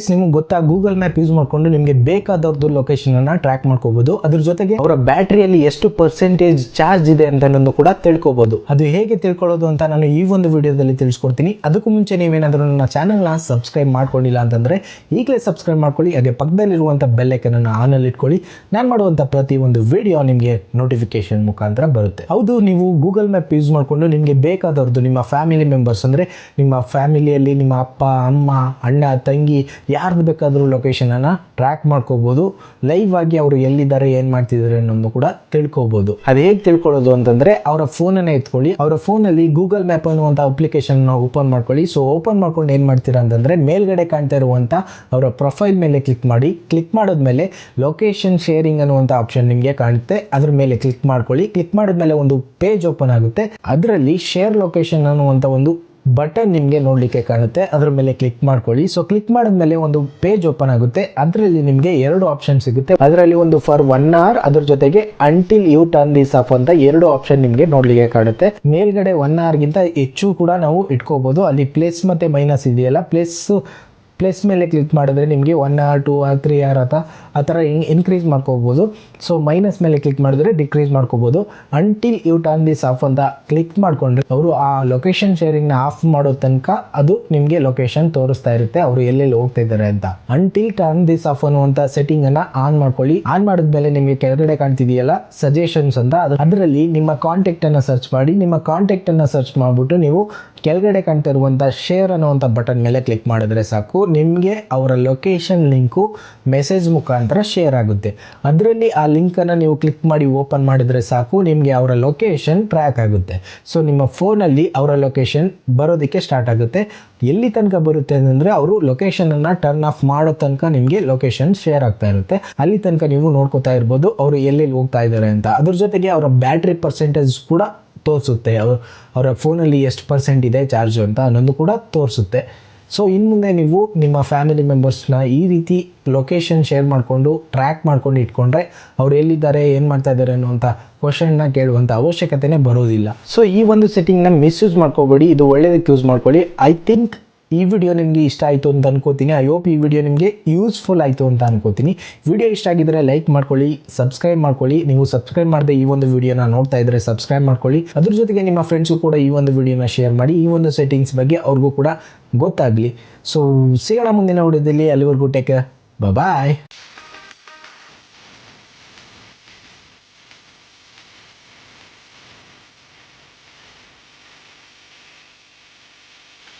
Guys ನಿಮ್ಗೆ ಗೊತ್ತಾ Google map use ಮಾಡ್ಕೊಂಡು ನಿಮಗೆ ಬೇಕಾದವ್ರದ್ದು ಲೊಕೇಶನ್ ಅನ್ನ ಟ್ರ್ಯಾಕ್ ಮಾಡ್ಕೋಬಹುದು ಅದ್ರ ಜೊತೆಗೆ ಅವರ ಬ್ಯಾಟ್ರಿಯಲ್ಲಿ ಎಷ್ಟು ಪರ್ಸೆಂಟೇಜ್ ಚಾರ್ಜ್ ಇದೆ ಅಂತ ಕೂಡ ತಿಳ್ಕೊಬಹುದು ಅದು ಹೇಗೆ ತಿಳ್ಕೊಳ್ಳೋದು ಅಂತ ನಾನು ಈ ಒಂದು ವಿಡಿಯೋದಲ್ಲಿ ತಿಳಿಸ್ಕೊಡ್ತೀನಿ. ಅದಕ್ಕೂ ಮುಂಚೆ ನೀವೇನಾದರೂ ನನ್ನ ಚಾನಲ್ನ ಸಬ್ಸ್ಕ್ರೈಬ್ ಮಾಡ್ಕೊಂಡಿಲ್ಲ ಅಂತಂದ್ರೆ ಈಗಲೇ ಸಬ್ಸ್ಕ್ರೈಬ್ ಮಾಡ್ಕೊಳ್ಳಿ. ಹಾಗೆ ಪಕ್ಕದಲ್ಲಿರುವಂಥ ಬೆಲ್ಲೈಕನ್ ಅನ್ನು ಆನಲ್ಲಿ ಇಟ್ಕೊಳ್ಳಿ. ನಾನು ಮಾಡುವಂಥ ಪ್ರತಿ ಒಂದು ವಿಡಿಯೋ ನಿಮಗೆ ನೋಟಿಫಿಕೇಶನ್ ಮುಖಾಂತರ ಬರುತ್ತೆ. ಹೌದು, ನೀವು ಗೂಗಲ್ ಮ್ಯಾಪ್ ಯೂಸ್ ಮಾಡಿಕೊಂಡು ನಿಮಗೆ ಬೇಕಾದವ್ರದ್ದು ನಿಮ್ಮ ಫ್ಯಾಮಿಲಿ ಮೆಂಬರ್ಸ್ ಅಂದರೆ ನಿಮ್ಮ ಫ್ಯಾಮಿಲಿಯಲ್ಲಿ ನಿಮ್ಮ ಅಪ್ಪ, ಅಮ್ಮ, ಅಣ್ಣ, ತಂಗಿ ಯಾರ್ದು ಬೇಕಾದರೂ ಲೊಕೇಶನನ್ನು ಟ್ರ್ಯಾಕ್ ಮಾಡ್ಕೋಬೋದು. ಲೈವ್ ಆಗಿ ಅವರು ಎಲ್ಲಿದ್ದಾರೆ, ಏನು ಮಾಡ್ತಿದ್ದಾರೆ ಅನ್ನೋದು ಕೂಡ ತಿಳ್ಕೊಬೋದು. ಅದು ಹೇಗೆ ತಿಳ್ಕೊಳ್ಳೋದು ಅಂತಂದರೆ ಅವರ ಫೋನನ್ನು ಎತ್ಕೊಳ್ಳಿ ಅವರ ಫೋನಲ್ಲಿ ಗೂಗಲ್ ಮ್ಯಾಪ್ ಅನ್ನುವಂಥ ಅಪ್ಲಿಕೇಶನ್ ಓಪನ್ ಮಾಡ್ಕೊಳ್ಳಿ. ಸೊ ಓಪನ್ ಮಾಡ್ಕೊಂಡು ಏನು ಮಾಡ್ತೀರಾ ಅಂತಂದರೆ ಮೇಲ್ಗಡೆ ಕಾಣ್ತಾ ಇರುವಂಥ ಅವರ ಪ್ರೊಫೈಲ್ ಮೇಲೆ ಕ್ಲಿಕ್ ಮಾಡಿ. ಕ್ಲಿಕ್ ಮಾಡಿದ್ಮೇಲೆ ಲೊಕೇಶನ್ ಶೇರಿಂಗ್ ಅನ್ನುವಂಥ ಆಪ್ಷನ್ ನಿಮಗೆ ಕಾಣುತ್ತೆ. ಅದ್ರ ಮೇಲೆ ಕ್ಲಿಕ್ ಮಾಡ್ಕೊಳ್ಳಿ. ಕ್ಲಿಕ್ ಮಾಡಿದ್ಮೇಲೆ ಒಂದು ಪೇಜ್ ಓಪನ್ ಆಗುತ್ತೆ. ಅದರಲ್ಲಿ ಶೇರ್ ಲೊಕೇಶನ್ ಅನ್ನುವಂಥ ಒಂದು ಬಟನ್ ನಿಮಗೆ ನೋಡಲಿಕ್ಕೆ ಕಾಣುತ್ತೆ. ಅದರ ಮೇಲೆ ಕ್ಲಿಕ್ ಮಾಡ್ಕೊಳ್ಳಿ. ಸೊ ಕ್ಲಿಕ್ ಮಾಡಿದ್ಮೇಲೆ ಒಂದು ಪೇಜ್ ಓಪನ್ ಆಗುತ್ತೆ. ಅದರಲ್ಲಿ ನಿಮಗೆ ಎರಡು ಆಪ್ಷನ್ ಸಿಗುತ್ತೆ. ಅದರಲ್ಲಿ ಒಂದು ಫಾರ್ ಒನ್ ಅವರ್ ಅದ್ರ ಜೊತೆಗೆ until you turn this off ಅಂತ ಎರಡು ಆಪ್ಷನ್ ನಿಮಗೆ ನೋಡಲಿಕ್ಕೆ ಕಾಣುತ್ತೆ. ಮೇಲ್ಗಡೆ ಒನ್ ಅವರ್ಗಿಂತ ಹೆಚ್ಚು ಕೂಡ ನಾವು ಇಟ್ಕೋಬಹುದು ಅಲ್ಲಿ ಪ್ಲೇಸ್ ಮತ್ತೆ ಮೈನಸ್ ಇದೆಯಲ್ಲ ಪ್ಲೇಸ್ ಪ್ಲೇಸ್ ಮೇಲೆ ಕ್ಲಿಕ್ ಮಾಡಿದ್ರೆ ನಿಮಗೆ one or two or three or ಅಥವಾ ಆ ಥರ ಇನ್ಕ್ರೀಸ್ ಮಾಡ್ಕೋಬೋದು. ಸೊ ಮೈನಸ್ ಮೇಲೆ ಕ್ಲಿಕ್ ಮಾಡಿದ್ರೆ ಡಿಕ್ರೀಸ್ ಮಾಡ್ಕೋಬೋದು. Until you turn this off ಅಂತ ಕ್ಲಿಕ್ ಮಾಡಿಕೊಂಡ್ರೆ ಅವರು ಆ ಲೊಕೇಶನ್ ಶೇರಿಂಗ್ನ ಆಫ್ ಮಾಡೋ ತನಕ ಅದು ನಿಮಗೆ ಲೊಕೇಶನ್ ತೋರಿಸ್ತಾ ಇರುತ್ತೆ. ಅವರು ಎಲ್ಲೆಲ್ಲಿ ಹೋಗ್ತಾ ಇದ್ದಾರೆ ಅಂತ. ಅಂಟಿಲ್ ಟರ್ನ್ ದಿಸ್ ಆಫ್ ಅನ್ನುವಂಥ ಸೆಟ್ಟಿಂಗನ್ನು ಆನ್ ಮಾಡ್ಕೊಳ್ಳಿ. ಆನ್ ಮಾಡಿದ್ಮೇಲೆ ನಿಮಗೆ ಕೆಳಗಡೆ ಕಾಣ್ತಿದೆಯಲ್ಲ ಸಜೆಷನ್ಸ್ ಅಂತ. ಅದರಲ್ಲಿ ನಿಮ್ಮ ಕಾಂಟ್ಯಾಕ್ಟನ್ನು ಸರ್ಚ್ ಮಾಡಿ. ನಿಮ್ಮ ಕಾಂಟ್ಯಾಕ್ಟನ್ನು ಸರ್ಚ್ ಮಾಡಿಬಿಟ್ಟು ನೀವು ಕೆಳಗಡೆ ಕಾಣ್ತಾ ಇರುವಂಥ ಶೇರ್ ಅನ್ನುವಂಥ ಬಟನ್ ಮೇಲೆ ಕ್ಲಿಕ್ ಮಾಡಿದ್ರೆ ಸಾಕು. ನಿಮಗೆ ಅವರ ಲೊಕೇಶನ್ ಲಿಂಕು ಮೆಸೇಜ್ ಮುಖಾಂತರ ಶೇರ್ ಆಗುತ್ತೆ. ಅದರಲ್ಲಿ ಆ ಲಿಂಕನ್ನು ನೀವು ಕ್ಲಿಕ್ ಮಾಡಿ ಓಪನ್ ಮಾಡಿದರೆ ಸಾಕು, ನಿಮಗೆ ಅವರ ಲೊಕೇಶನ್ ಟ್ರ್ಯಾಕ್ ಆಗುತ್ತೆ. ಸೊ ನಿಮ್ಮ ಫೋನಲ್ಲಿ ಅವರ ಲೊಕೇಶನ್ ಬರೋದಕ್ಕೆ ಸ್ಟಾರ್ಟ್ ಆಗುತ್ತೆ. ಎಲ್ಲಿ ತನಕ ಬರುತ್ತೆ ಅಂದರೆ ಅವರು ಲೊಕೇಶನನ್ನು ಟರ್ನ್ ಆಫ್ ಮಾಡೋ ತನಕ ನಿಮಗೆ ಲೊಕೇಶನ್ ಶೇರ್ ಆಗ್ತಾ ಇರುತ್ತೆ. ಅಲ್ಲಿ ತನಕ ನೀವು ನೋಡ್ಕೋತಾ ಇರ್ಬೋದು, ಅವರು ಎಲ್ಲೆಲ್ಲಿ ಹೋಗ್ತಾ ಇದ್ದಾರೆ ಅಂತ. ಅದ್ರ ಜೊತೆಗೆ ಅವರ ಬ್ಯಾಟ್ರಿ ಪರ್ಸೆಂಟೇಜ್ ಕೂಡ ತೋರಿಸುತ್ತೆ. ಅವರು ಫೋನಲ್ಲಿ ಎಷ್ಟು ಪರ್ಸೆಂಟ್ ಇದೆ ಚಾರ್ಜು ಅಂತ ಅನ್ನೋದು ಕೂಡ ತೋರಿಸುತ್ತೆ. ಸೊ ಇನ್ನು ಮುಂದೆ ನೀವು ನಿಮ್ಮ ಫ್ಯಾಮಿಲಿ ಮೆಂಬರ್ಸ್ನ ಈ ರೀತಿ ಲೊಕೇಶನ್ ಶೇರ್ ಮಾಡಿಕೊಂಡು ಟ್ರ್ಯಾಕ್ ಮಾಡ್ಕೊಂಡು ಇಟ್ಕೊಂಡ್ರೆ ಅವ್ರು ಎಲ್ಲಿದ್ದಾರೆ, ಏನು ಮಾಡ್ತಾ ಇದ್ದಾರೆ ಅನ್ನುವಂಥ ಕ್ವಶನ್ನ ಕೇಳುವಂಥ ಅವಶ್ಯಕತೆನೇ ಬರೋದಿಲ್ಲ. ಸೊ ಈ ಒಂದು ಸೆಟ್ಟಿಂಗ್ನ ಮಿಸ್ಯೂಸ್ ಮಾಡ್ಕೋಬೇಡಿ. ಇದು ಒಳ್ಳೆಯದಕ್ಕೆ ಯೂಸ್ ಮಾಡ್ಕೊಳ್ಳಿ. ಐ ಥಿಂಕ್ ಈ ವಿಡಿಯೋ ನಿಮಗೆ ಇಷ್ಟ ಆಯಿತು ಅಂತ ಅನ್ಕೋತೀನಿ. ಐ ಹೋಪ್ ಈ ವಿಡಿಯೋ ನಿಮಗೆ ಯೂಸ್ಫುಲ್ ಆಯಿತು ಅಂತ ಅನ್ಕೋತೀನಿ. ವಿಡಿಯೋ ಇಷ್ಟ ಆಗಿದ್ರೆ ಲೈಕ್ ಮಾಡ್ಕೊಳ್ಳಿ ಸಬ್ಸ್ಕ್ರೈಬ್ ಮಾಡ್ಕೊಳ್ಳಿ. ನೀವು ಸಬ್ಸ್ಕ್ರೈಬ್ ಮಾಡದೆ ಈ ಒಂದು ವಿಡಿಯೋನ ನೋಡ್ತಾ ಇದ್ರೆ ಸಬ್ಸ್ಕ್ರೈಬ್ ಮಾಡ್ಕೊಳ್ಳಿ. ಅದ್ರ ಜೊತೆಗೆ ನಿಮ್ಮ ಫ್ರೆಂಡ್ಸ್ಗೂ ಕೂಡ ಈ ಒಂದು ವಿಡಿಯೋನ ಶೇರ್ ಮಾಡಿ. ಈ ಒಂದು ಸೆಟ್ಟಿಂಗ್ಸ್ ಬಗ್ಗೆ ಅವ್ರಿಗೂ ಕೂಡ ಗೊತ್ತಾಗಲಿ. ಸೊ ಸಿಗೋಣ ಮುಂದಿನ ವಿಡಿಯೋದಲ್ಲಿ ಅಲ್ಲಿವರೆಗೂ ಟೇಕ್ ಬಾಯ್